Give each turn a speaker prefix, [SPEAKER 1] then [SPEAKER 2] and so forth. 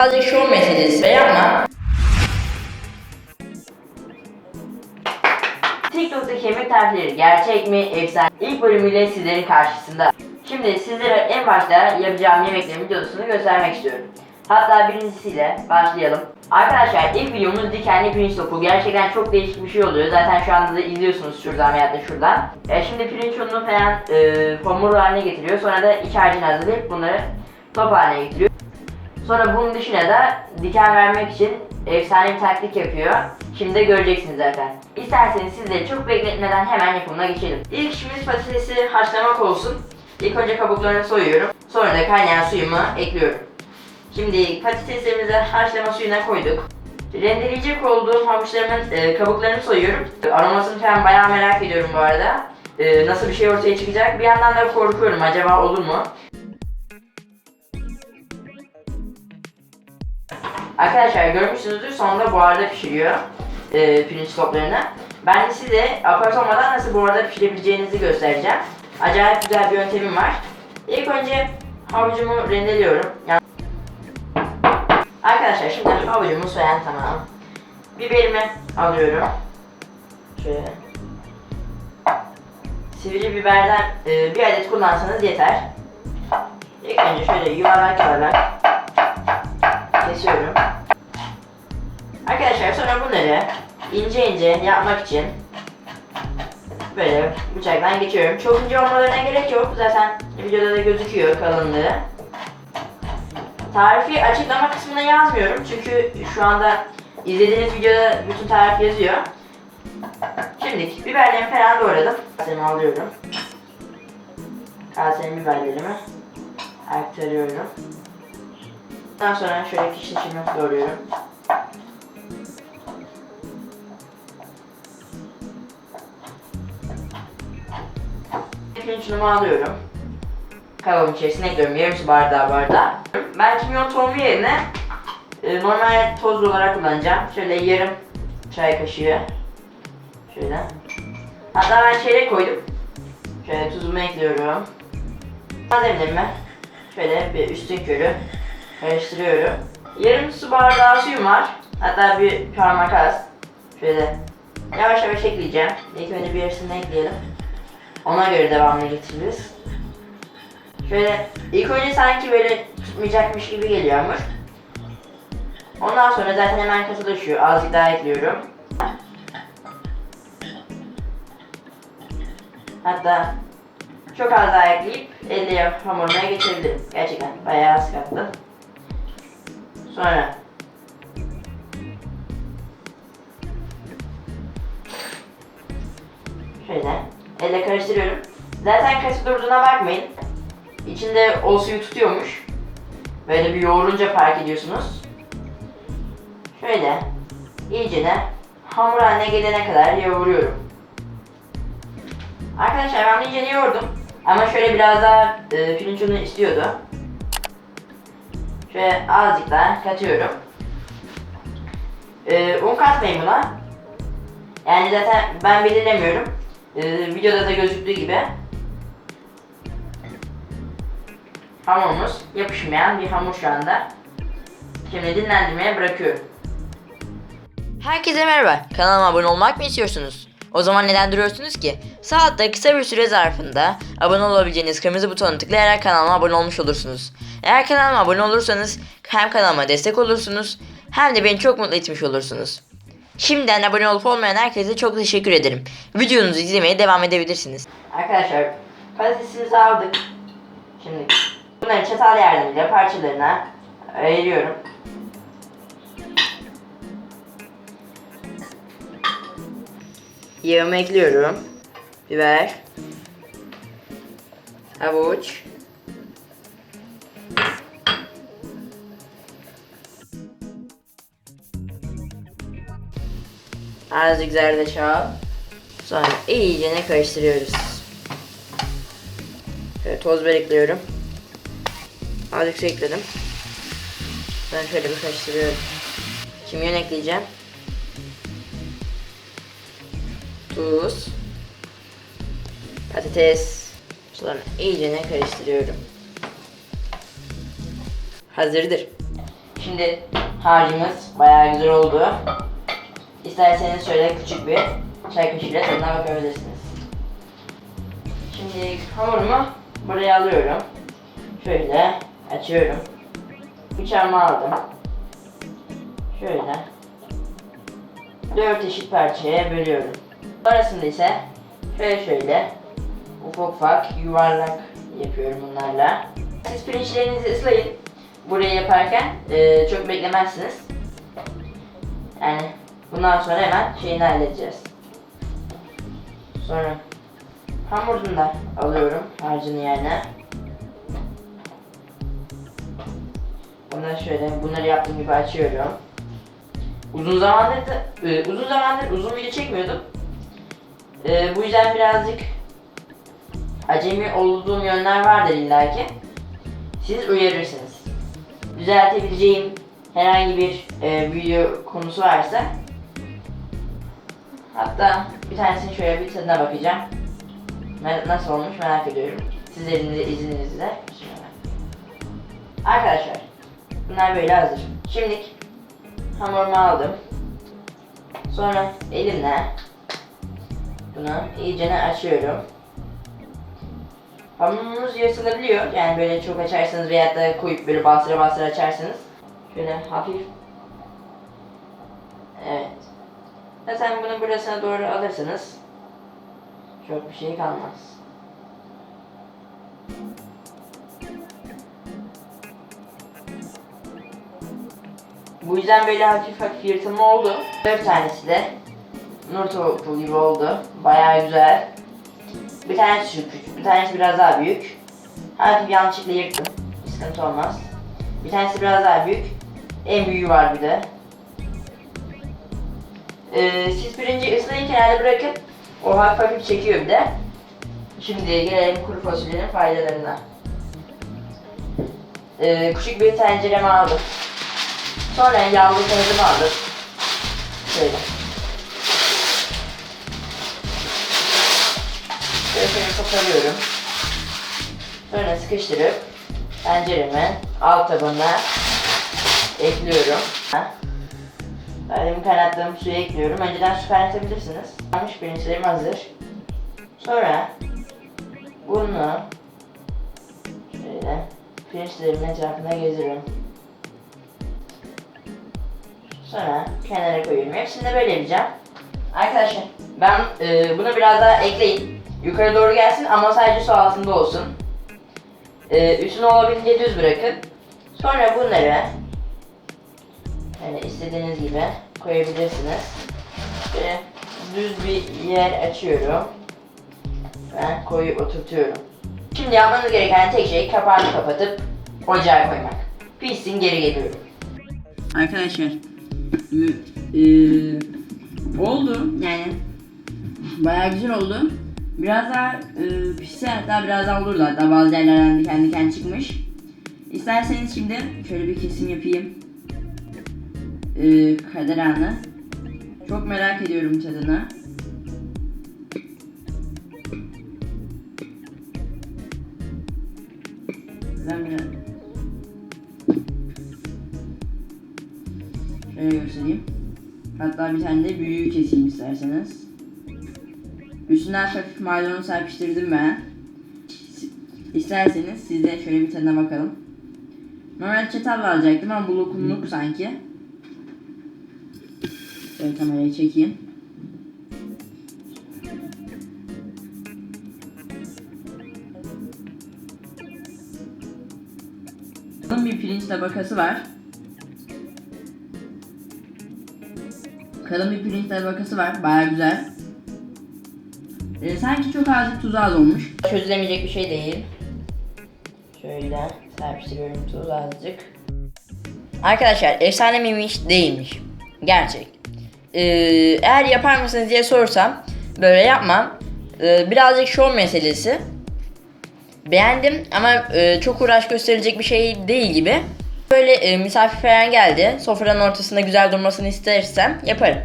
[SPEAKER 1] Sadece şov meselesi yapma. TikTok'taki yemek tarifleri gerçek mi, efsane? İlk bölümüyle sizlerin karşısında. Şimdi sizlere en başta yapacağım yemeklerin videosunu göstermek istiyorum. Hatta birincisiyle başlayalım. Arkadaşlar ilk videomuz dikenli pirinç topu. Gerçekten çok değişik bir şey oluyor. Zaten şu anda da izliyorsunuz şuradan veya da şuradan. E, şimdi pirinç ununu falan e, hamur haline getiriyor. Sonra da iç harcını hazırlayıp bunları top haline getiriyor. Sonra bunun dışına da diken vermek için efsane bir taktik yapıyor. Şimdi de göreceksiniz zaten. İsterseniz sizleri çok bekletmeden hemen yapımına geçelim. İlk işimiz patatesi haşlamak olsun. İlk önce kabuklarını soyuyorum. Sonra da kaynayan suyumu ekliyorum. Şimdi patateslerimizi haşlama suyuna koyduk. Rendeleyecek olduğum havuçlarımın e, kabuklarını soyuyorum. Aromasını falan bayağı merak ediyorum bu arada. E, nasıl bir şey ortaya çıkacak. Bir yandan da korkuyorum acaba olur mu? Arkadaşlar görmüşsünüzdür sonunda buharda pişiriyor e, pirinç toplarını. Ben size apart olmadan nasıl buharda pişirebileceğinizi göstereceğim. Acayip güzel bir yöntemim var. İlk önce havucumu rendeliyorum. Yani... Arkadaşlar şimdi havucumu soyan tamam. Biberimi alıyorum. Şöyle. Sivri biberden e, bir adet kullansanız yeter. İlk önce şöyle yuvarlak yuvarlak kesiyorum. Arkadaşlar sonra bunları ince ince yapmak için böyle bıçaktan geçiyorum. Çok ince olmalarına gerek yok. Zaten videoda da gözüküyor kalınlığı. Tarifi açıklama kısmına yazmıyorum. Çünkü şu anda izlediğiniz videoda bütün tarif yazıyor. Şimdi biberlerimi falan doğradım. Kasemi alıyorum. Kasemin biberlerimi aktarıyorum. Daha sonra şöyle kişnişimi doğruyorum. Pirinç unumu alıyorum. Kavanoz içerisine ekliyorum. Yarım su bardağı bardağı. Ben kimyon tohumu yerine e, normal toz olarak kullanacağım. Şöyle yarım çay kaşığı. Şöyle. Hatta ben çeyrek koydum. Şöyle tuzumu ekliyorum. Malzemelerimi şöyle bir üstün körü karıştırıyorum. Yarım su bardağı suyum var. Hatta bir parmak az. Şöyle yavaş yavaş ekleyeceğim. İlk önce bir yarısını ekleyelim. Ona göre devamını getiririz. Şöyle ilk önce sanki böyle tutmayacakmış gibi geliyor hamur. Ondan sonra zaten hemen katılaşıyor. Azıcık daha ekliyorum. Hatta çok az daha ekleyip elle hamuruna geçebilirim. Gerçekten bayağı az kattım. Sonra şöyle elle karıştırıyorum. Zaten kasıp durduğuna bakmayın. İçinde o suyu tutuyormuş. Böyle bir yoğurunca fark ediyorsunuz. Şöyle iyice de hamur haline gelene kadar yoğuruyorum. Arkadaşlar ben iyice yoğurdum. Ama şöyle biraz daha e, pirinç unu istiyordu. Şöyle azıcık daha katıyorum. Ee, un katmayın buna. Yani zaten ben belirlemiyorum. Ee, videoda da gözüktüğü gibi. Hamurumuz yapışmayan bir hamur şu anda. Şimdi dinlendirmeye bırakıyorum. Herkese merhaba. Kanalıma abone olmak mı istiyorsunuz? O zaman neden duruyorsunuz ki? Sağ altta kısa bir süre zarfında abone olabileceğiniz kırmızı butona tıklayarak kanalıma abone olmuş olursunuz. Eğer kanalıma abone olursanız hem kanalıma destek olursunuz hem de beni çok mutlu etmiş olursunuz. Şimdiden abone olup olmayan herkese çok teşekkür ederim. Videonuzu izlemeye devam edebilirsiniz. Arkadaşlar patatesimizi aldık. Şimdi bunları çatal yardımıyla parçalarına ayırıyorum. Yağımı ekliyorum. Biber. Havuç. Azıcık zerdeçal. Sonra iyice karıştırıyoruz. Şöyle toz biber ekliyorum. Azıcık su ekledim. Ben şöyle bir karıştırıyorum. Kimyon ekleyeceğim. Tuz. Patates. Sonra iyice karıştırıyorum. Hazırdır. Şimdi harcımız bayağı güzel oldu. İsterseniz şöyle küçük bir çay kaşığıyla tadına bakabilirsiniz. Şimdi hamurumu buraya alıyorum. Şöyle açıyorum. Bıçağımı aldım. Şöyle. Dört eşit parçaya bölüyorum. Sonrasında ise şöyle şöyle ufak ufak yuvarlak yapıyorum bunlarla. Siz pirinçlerinizi ıslayın. Burayı yaparken e, çok beklemezsiniz. Yani bundan sonra hemen şeyini halledeceğiz. Sonra hamurunu da alıyorum harcını yerine. Bunları şöyle bunları yaptığım gibi açıyorum. Uzun zamandır da, e, uzun zamandır uzun video çekmiyordum. E, bu yüzden birazcık acemi olduğum yönler vardır illaki. Siz uyarırsınız. Düzeltebileceğim herhangi bir e, video konusu varsa hatta bir tanesini şöyle bir tadına bakacağım. Nasıl olmuş merak ediyorum. Sizlerin de izninizle. Arkadaşlar bunlar böyle hazır. Şimdilik hamurumu aldım. Sonra elimle bunu iyicene açıyorum. Hamurunuz yırtılabiliyor. Yani böyle çok açarsanız veyahut da koyup böyle bastıra bastıra açarsanız. Şöyle hafif. Evet. Zaten bunu burasına doğru alırsanız çok bir şey kalmaz. Bu yüzden böyle hafif hafif yırtılma oldu. Dört tanesi de nur topu gibi oldu. Bayağı güzel. Bir tanesi şu küçük, bir tanesi biraz daha büyük. Hafif yanlışlıkla yırttım. Bir sıkıntı olmaz. Bir tanesi biraz daha büyük. En büyüğü var bir de. Ee, siz pirinci ıslayın kenarda bırakın. O hafif hafif çekiyor bir de. Şimdi gelelim kuru fasulyenin faydalarına. Ee, küçük bir tencereme aldım. Sonra yağlı kağıdımı aldım. Şöyle. Şöyle şöyle. Sonra sıkıştırıp tenceremin alt tabanına ekliyorum. Benim kaynattığım suyu ekliyorum. Önceden su kaynatabilirsiniz. Yanmış pirinçlerim hazır. Sonra bunu şöyle pirinçlerimin etrafına gezdiriyorum. Sonra kenara koyuyorum. Hepsini de böyle yapacağım. Arkadaşlar ben e, bunu biraz daha ekleyin. Yukarı doğru gelsin ama sadece su altında olsun. E, üstünü olabildiğince düz bırakın. Sonra bunları yani istediğiniz gibi koyabilirsiniz. Böyle düz bir yer açıyorum. Ben koyup oturtuyorum. Şimdi yapmanız gereken tek şey kapağını kapatıp ocağa koymak. Pişsin geri geliyorum. Arkadaşlar eee, oldu yani bayağı güzel oldu. Biraz daha e, pişse hatta biraz daha olurdu hatta bazı yerlerden de kendi kendine çıkmış. İsterseniz şimdi şöyle bir kesim yapayım. Ee, kader anı. Çok merak ediyorum tadını. Ben biraz... Şöyle göstereyim. Hatta bir tane de büyüğü keseyim isterseniz. Üstünden hafif maydanoz serpiştirdim ben. İsterseniz siz de şöyle bir tadına bakalım. Normal çatalla alacaktım ama bu lokumluk sanki. Şöyle kamerayı çekeyim. Kalın bir pirinç tabakası var. Kalın bir pirinç tabakası var. Baya güzel. Ee, sanki çok azıcık tuzu az olmuş. Çözülemeyecek bir şey değil. Şöyle serpiştiriyorum tuz azıcık. Arkadaşlar efsane miymiş değilmiş. Gerçek. Ee, eğer yapar mısınız diye sorsam böyle yapmam. Ee, birazcık şov meselesi. Beğendim ama e, çok uğraş gösterilecek bir şey değil gibi. Böyle e, misafir falan geldi. Sofranın ortasında güzel durmasını istersem yaparım.